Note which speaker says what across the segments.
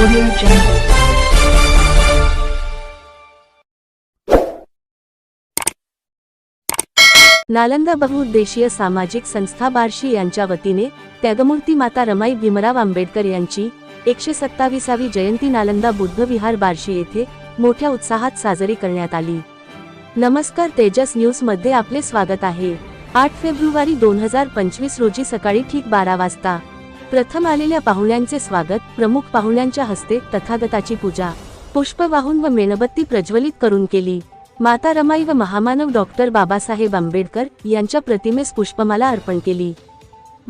Speaker 1: Audio Jungle.
Speaker 2: Nalanda बहुउद्देशीय सामाजिक संस्था बार्शी यांच्या वतीने त्यागमूर्ती माता रमाई भीमराव आंबेडकर यांची एकशे सत्तावीसावी जयंती नालंदा बुद्ध विहार बार्शी येथे मोठ्या उत्साहात साजरी करण्यात आली नमस्कार तेजस न्यूजमध्ये आपले स्वागत आहे आठ फेब्रुवारी दोन हजार पंचवीस रोजी सकाळी ठीक बारा वाजता प्रथम आलेल्या पाहुण्यांचे स्वागत प्रमुख पाहुण्यांच्या हस्ते तथागताची पूजा. पुष्प वाहून व मेणबत्ती प्रज्वलित करून केली. माता रमाई व महामानव डॉक्टर बाबासाहेब आंबेडकर यांच्या प्रतिमेस पुष्पमाला अर्पण केली.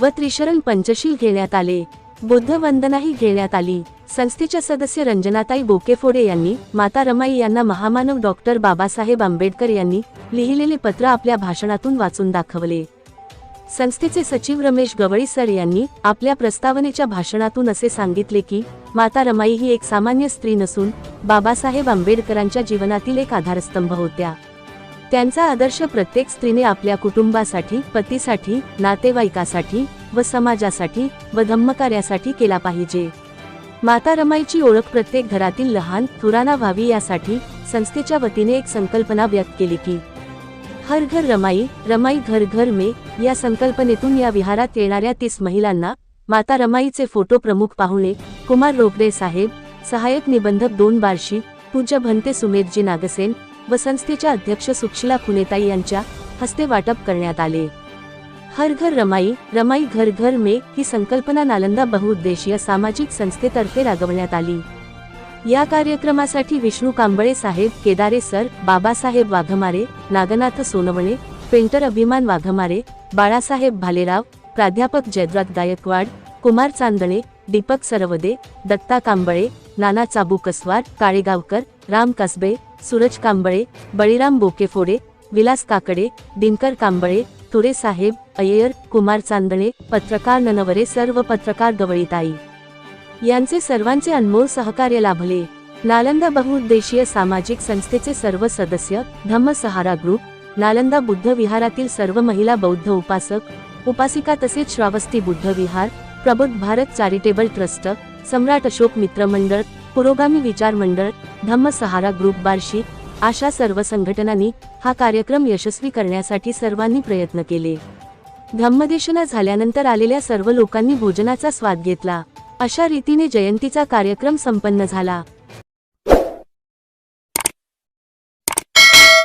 Speaker 2: व त्रिशरण पंचशील घेण्यात आले. बुद्ध वंदनाही घेण्यात आली. संस्थेच्या सदस्य रंजनाताई बोकेफोडे यांनी माता रमाई यांना महामानव डॉक्टर बाबासाहेब आंबेडकर यांनी लिहिलेले पत्र आपल्या भाषणातून वाचून दाखवले. संस्थेचे सचिव रमेश गवळी सर यांनी आपल्या प्रस्तावनेच्या भाषणातून असे सांगितले की माता रमाई ही एक सामान्य स्त्री नसून बाबासाहेब आंबेडकरांच्या जीवनातील एक आधारस्तंभ होत्या. त्यांचा आदर्श प्रत्येक स्त्रीने आपल्या कुटुंबासाठी पतीसाठी नातेवाईकासाठी व समाजासाठी व धम्मकार्यासाठी केला पाहिजे. माता रमाईची ओळख प्रत्येक घरातील लहान थुराना व्हावी यासाठी संस्थेच्या वतीने एक संकल्पना व्यक्त केली की हर घर रमाई रमाई घर घर में या संकल्पनेतून या विहारात येणाऱ्या तीस महिलांना माता रमाईचे फोटो प्रमुख पाहुणे कुमार रोकडे साहेब सहाय्यक निबंधक दोन बार्शी पूज्य भंते सुमेधजी नागसेन व संस्थेच्या अध्यक्ष सुशीला खुनेताई यांच्या हस्ते वाटप करण्यात आले. हर घर रमाई रमाई घर घर में ही संकल्पना नालंदा बहुउद्देशीय सामाजिक संस्थेतर्फे राबवण्यात आली. या कार्यक्रमासाठी विष्णू कांबळे साहेब केदारे सर बाबासाहेब वाघमारे नागनाथ सोनवणे पेंटर अभिमान वाघमारे बाळासाहेब भालेराव प्राध्यापक जयद्रथ गायकवाड कुमार चांदणे दीपक सरवदे दत्ता कांबळे नाना चाबू कसवार काळेगावकर राम कसबे सूरज कांबळे बळीराम बोकेफोडे विलास काकडे दिनकर कांबळे तुरे साहेब अय्यर कुमार चांदणे पत्रकार ननवरे सर्व पत्रकार गवळीताई. यांचे सर्वांचे अनमोल सहकार्य लाभले. नालंदा बहुउद्देशीय सामाजिक संस्थेचे सर्व सदस्य धम्म सहारा ग्रुप नालंदा बुद्ध विहारातील सर्व महिला बौद्ध उपासक उपासिका तसेच श्रावस्ती बुद्ध विहार प्रबुद्ध भारत चॅरिटेबल ट्रस्ट सम्राट अशोक मित्र मंडळ पुरोगामी विचार मंडळ धम्म सहारा ग्रुप बार्शी अशा सर्व संघटनांनी हा कार्यक्रम यशस्वी करण्यासाठी सर्वांनी प्रयत्न केले. धम्मदेशना झाल्यानंतर आलेल्या सर्व लोकांनी भोजनाचा स्वाद घेतला. अशा रीतीने जयंतीचा कार्यक्रम संपन्न झाला.